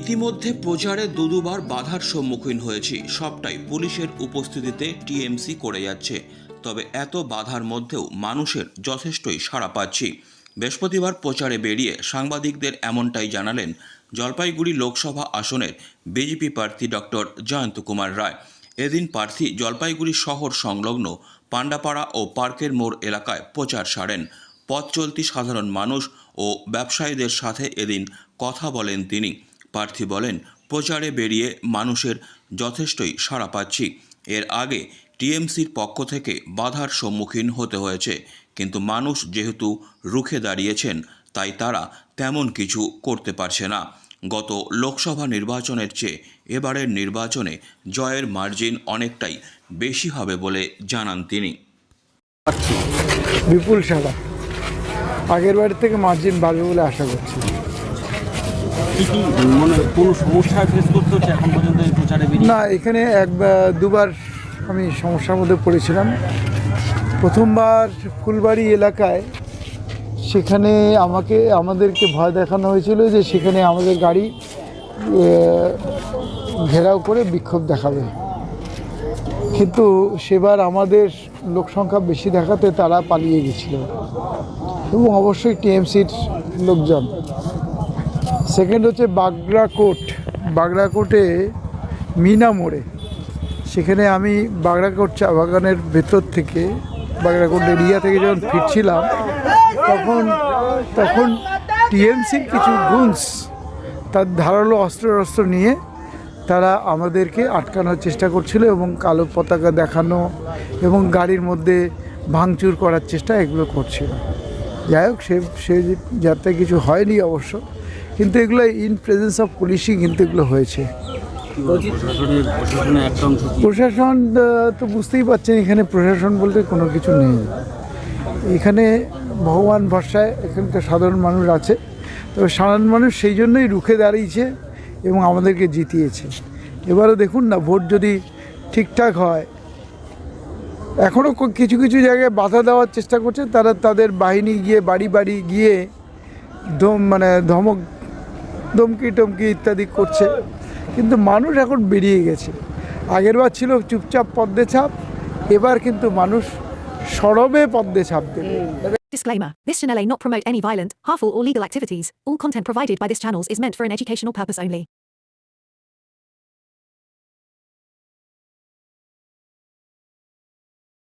ইতিমধ্যে প্রচারে দুদুবার বাধার সম্মুখীন হয়েছি। সবটাই পুলিশের উপস্থিতিতে টিএমসি করে যাচ্ছে। তবে এত বাধার মধ্যেও মানুষের যথেষ্টই সাড়া পাচ্ছি। বৃহস্পতিবার প্রচারে বেরিয়ে সাংবাদিকদের এমনটাই জানালেন জলপাইগুড়ি লোকসভা আসনের বিজেপি প্রার্থী ডক্টর জয়ন্ত কুমার রায়। এদিন প্রার্থী জলপাইগুড়ি শহর সংলগ্ন পান্ডাপাড়া ও পার্কের মোড় এলাকায় প্রচার সারেন। পথ চলতি সাধারণ মানুষ ও ব্যবসায়ীদের সাথে এদিন কথা বলেন তিনি। প্রার্থী বলেন, প্রচারে বেরিয়ে মানুষের যথেষ্টই সাড়া পাচ্ছি। এর আগে টিএমসির পক্ষ থেকে বাধার সম্মুখীন হতে হয়েছে, কিন্তু মানুষ যেহেতু রুখে দাঁড়িয়েছেন, তাই তারা তেমন কিছু করতে পারছে না। গত লোকসভা নির্বাচনের চেয়ে এবারের নির্বাচনে জয়ের মার্জিন অনেকটাই বেশি হবে বলে জানান তিনি। বিপুল সাদা আগের বাড়ির থেকে মার্জিন বাড়বে বলে আশা করছি। মানে সমস্যা না, এখানে এক দুবার আমি সমস্যার মধ্যে পড়েছিলাম। প্রথমবার ফুলবাড়ি এলাকায় সেখানে আমাকে, আমাদেরকে ভয় দেখানো হয়েছিল যে সেখানে আমাদের গাড়ি ঘেরাও করে বিক্ষোভ দেখাবে। কিন্তু সেবার আমাদের লোক সংখ্যা বেশি দেখাতে তারা পালিয়ে গেছিল। এবং অবশ্যই টিএমসির লোকজন। সেকেন্ড হচ্ছে বাগড়াকোট বাগড়াকোটে মিনা মোড়ে। সেখানে আমি বাগড়াকোট চা বাগানের ভেতর থেকে বাগড়াকোট এরিয়া থেকে যখন ফিরছিলাম, তখন তখন টিএমসির কিছু গুনস তার ধারালো অস্ত্র অস্ত্র নিয়ে তারা আমাদেরকে আটকানোর চেষ্টা করছিল এবং কালো পতাকা দেখানো এবং গাড়ির মধ্যে ভাঙচুর করার চেষ্টা এগুলো করছিল। যাই হোক, সে সে যাতে কিছু হয়নি অবশ্য। কিন্তু এগুলো ইন প্রেজেন্স অফ পুলিশই কিন্তু এগুলো হয়েছে। প্রশাসন তো বুঝতেই পারছেন, এখানে প্রশাসন বলতে কোনো কিছু নেই। এখানে ভগবান ভরসায় এখানকার সাধারণ মানুষ আছে। তবে সাধারণ মানুষ সেই জন্যই রুখে দাঁড়িয়েছে এবং আমাদেরকে জিতিয়েছে। এবারে দেখুন না, ভোট যদি ঠিকঠাক হয় এখনও কিছু কিছু জায়গায় বাধা দেওয়ার চেষ্টা করছে। তারা তাদের বাহিনী গিয়ে, বাড়ি বাড়ি গিয়ে মানে ধমক ধমকি টমকি ইত্যাদি করছে কিন্তু মানুষ এখন বেরিয়ে গেছে আগেরবার ছিল চুপচাপ পদ্মে ছাপ এবার কিন্তু মানুষ সরবে পদ্মে ছাপ দেবে Disclaimer This channel may not promote any violent, harmful, or legal activities. All content provided by this channel is meant for an educational purpose only.